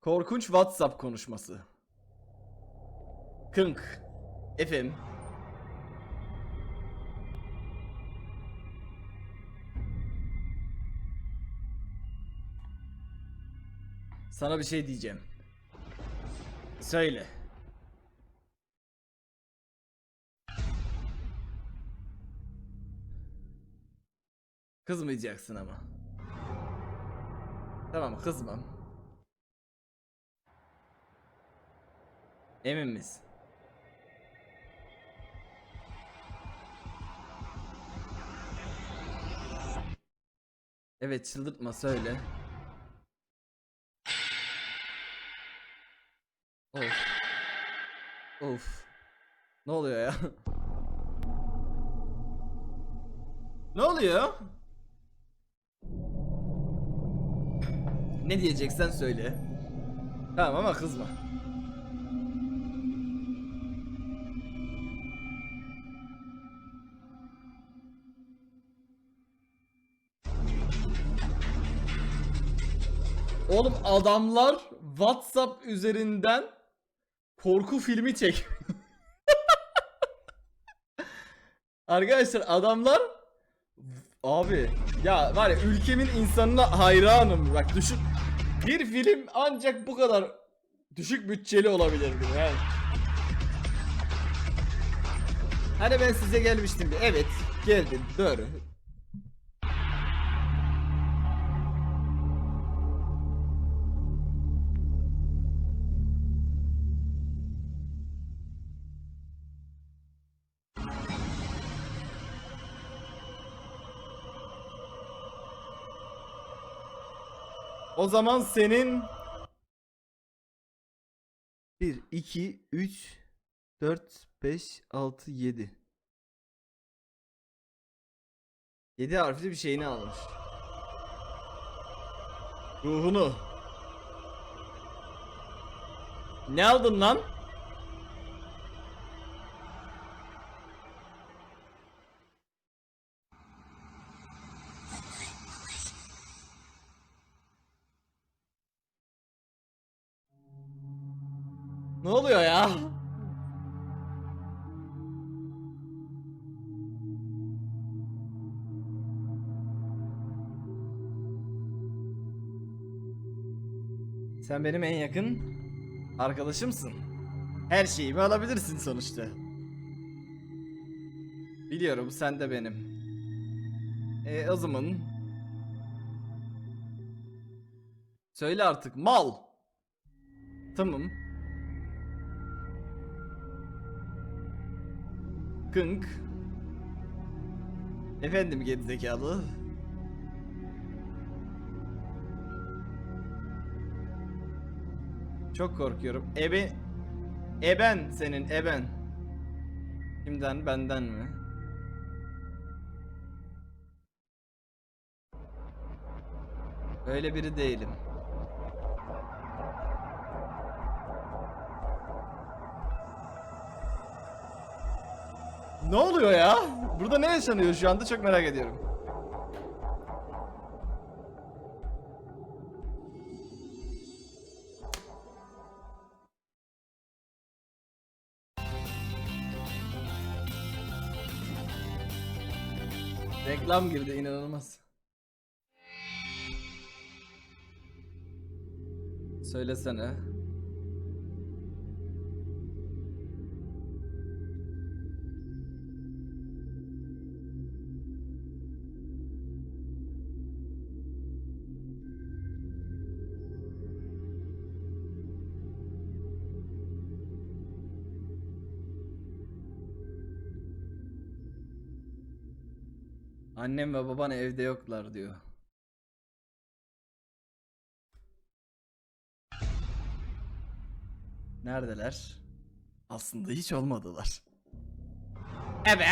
Korkunç WhatsApp konuşması. Kınk. Efendim. Sana bir şey diyeceğim. Söyle. Kızmayacaksın ama. Tamam kızmam. Emin misin? Evet çıldırtma söyle. Of. Of. Ne oluyor ya? ne oluyor? Ne diyeceksen söyle. Tamam ama kızma. Oğlum adamlar WhatsApp üzerinden korku filmi çek. Arkadaşlar adamlar abi ya var ya ülkemin insanına hayranım bak düşün bir film ancak bu kadar düşük bütçeli olabilirdi yani. Hani ben size gelmiştim. Evet, geldin. Doğru. O zaman senin 1 2 3 4 5 6 7 7 harfli bir şeyini almış. Ruhunu. Ne aldın lan? Ne oluyor ya? Sen benim en yakın arkadaşımsın. Her şeyimi alabilirsin sonuçta. Biliyorum sen de benim. E o zaman Söyle artık mal. Tamam. Kınk. Efendim gerizekalı. Çok korkuyorum. Ebe... Eben senin eben. Kimden benden mi? Öyle biri değilim. Ne oluyor ya? Burada ne yaşanıyor şu anda çok merak ediyorum. Reklam girdi inanılmaz. Söylesene. Annem ve baban evde yoklar diyor. Neredeler? Aslında hiç olmadılar. Evet.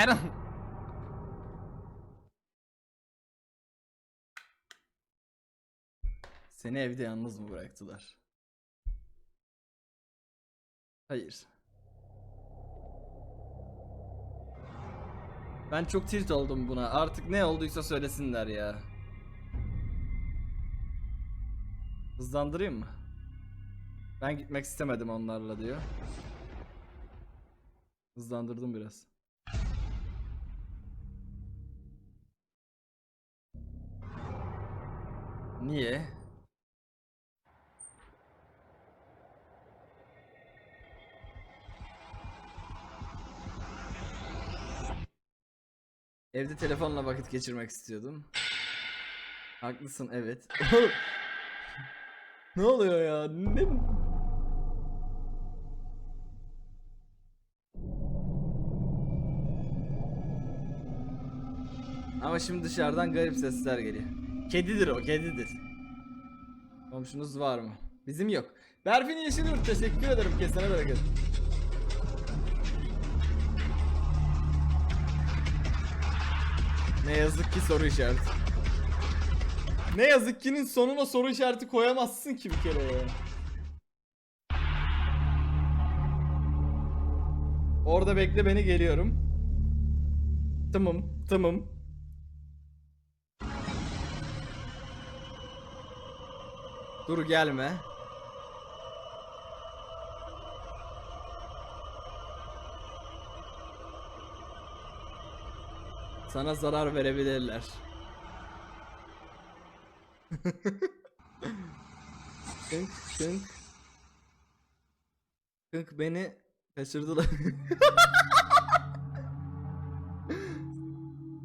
Seni evde yalnız mı bıraktılar? Hayır. Ben çok tilt oldum buna. Artık ne olduysa söylesinler ya. Hızlandırayım mı? Ben gitmek istemedim onlarla diyor. Hızlandırdım biraz. Niye? Evde telefonla vakit geçirmek istiyordum. Haklısın evet. ne oluyor ya? Ne? Ama şimdi dışarıdan garip sesler geliyor. Kedidir o, kedidir. Komşunuz var mı? Bizim yok. Berfin Yeşilyurt teşekkür ederim kesene bereket. Ne yazık ki soru işareti. Ne yazık ki'nin sonuna soru işareti koyamazsın ki bir kere ya. Orada bekle beni geliyorum. Tamam, tamam. Dur gelme. Sana zarar verebilirler. kınk kınk. Kınk beni kaçırdılar.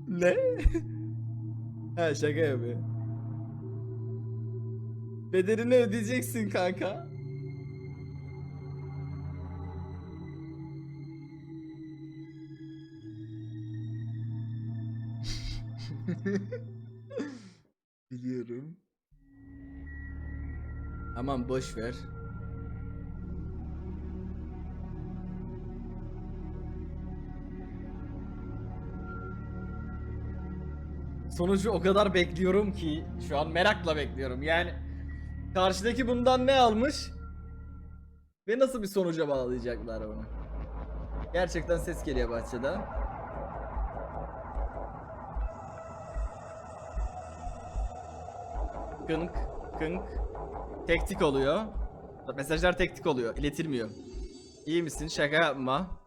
ne? ha şaka yapıyor. Bedelini ödeyeceksin kanka. Biliyorum. Aman boş ver. Sonucu o kadar bekliyorum ki şu an merakla bekliyorum. Yani karşıdaki bundan ne almış ve nasıl bir sonuca bağlayacaklar onu. Gerçekten ses geliyor bahçeden. Kınk kınk. Tektik oluyor. Mesajlar tektik oluyor. iletilmiyor. İyi misin? Şaka yapma.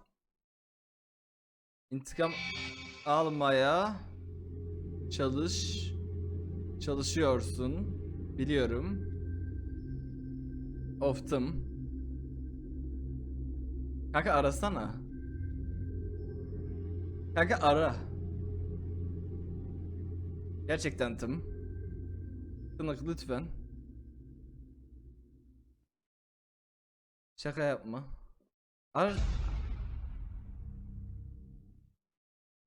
İntikam almaya çalış. Çalışıyorsun. Biliyorum. Oftum. Kanka arasana. Kanka ara. Gerçekten tım. Tınık lütfen. Şaka yapma. Ar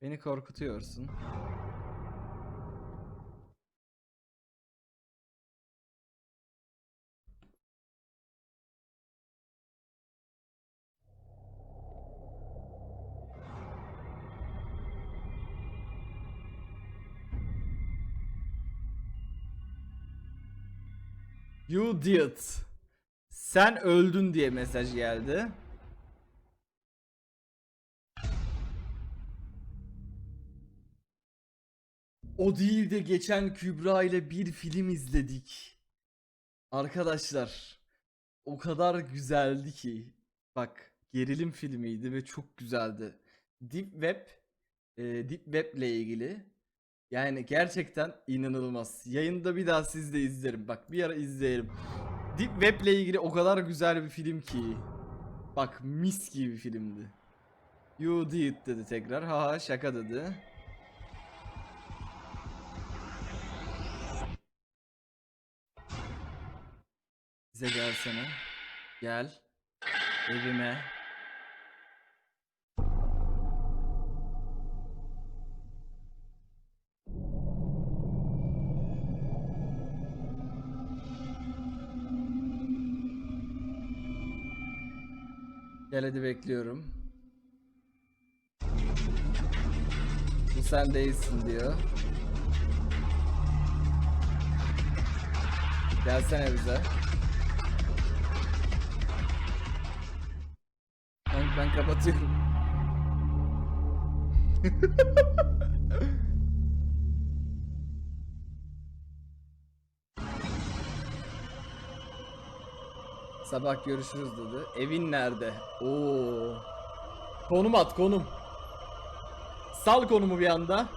Beni korkutuyorsun. You did. Sen öldün diye mesaj geldi. O değil de geçen Kübra ile bir film izledik. Arkadaşlar o kadar güzeldi ki. Bak gerilim filmiydi ve çok güzeldi. Deep Web e, Deep Web ile ilgili yani gerçekten inanılmaz. Yayında bir daha siz de izlerim. Bak bir ara izleyelim. Deep Web ile ilgili o kadar güzel bir film ki. Bak mis gibi bir filmdi. You did dedi tekrar. Ha şaka dedi. Bize gelsene. Gel. Evime. Gel hadi bekliyorum. Bu sen değilsin diyor. Gelsene bize. Ben, ben kapatıyorum. Sabah görüşürüz dedi. Evin nerede? Oo. Konum at konum. Sal konumu bir anda.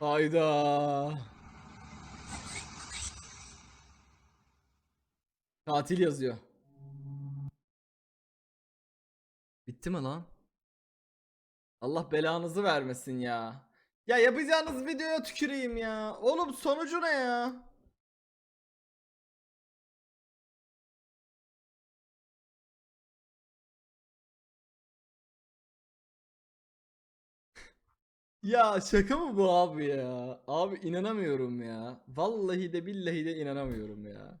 Hayda. Katil yazıyor. Bitti mi lan? Allah belanızı vermesin ya. Ya yapacağınız videoya tüküreyim ya. Oğlum sonucu ne ya? Ya şaka mı bu abi ya? Abi inanamıyorum ya. Vallahi de billahi de inanamıyorum ya.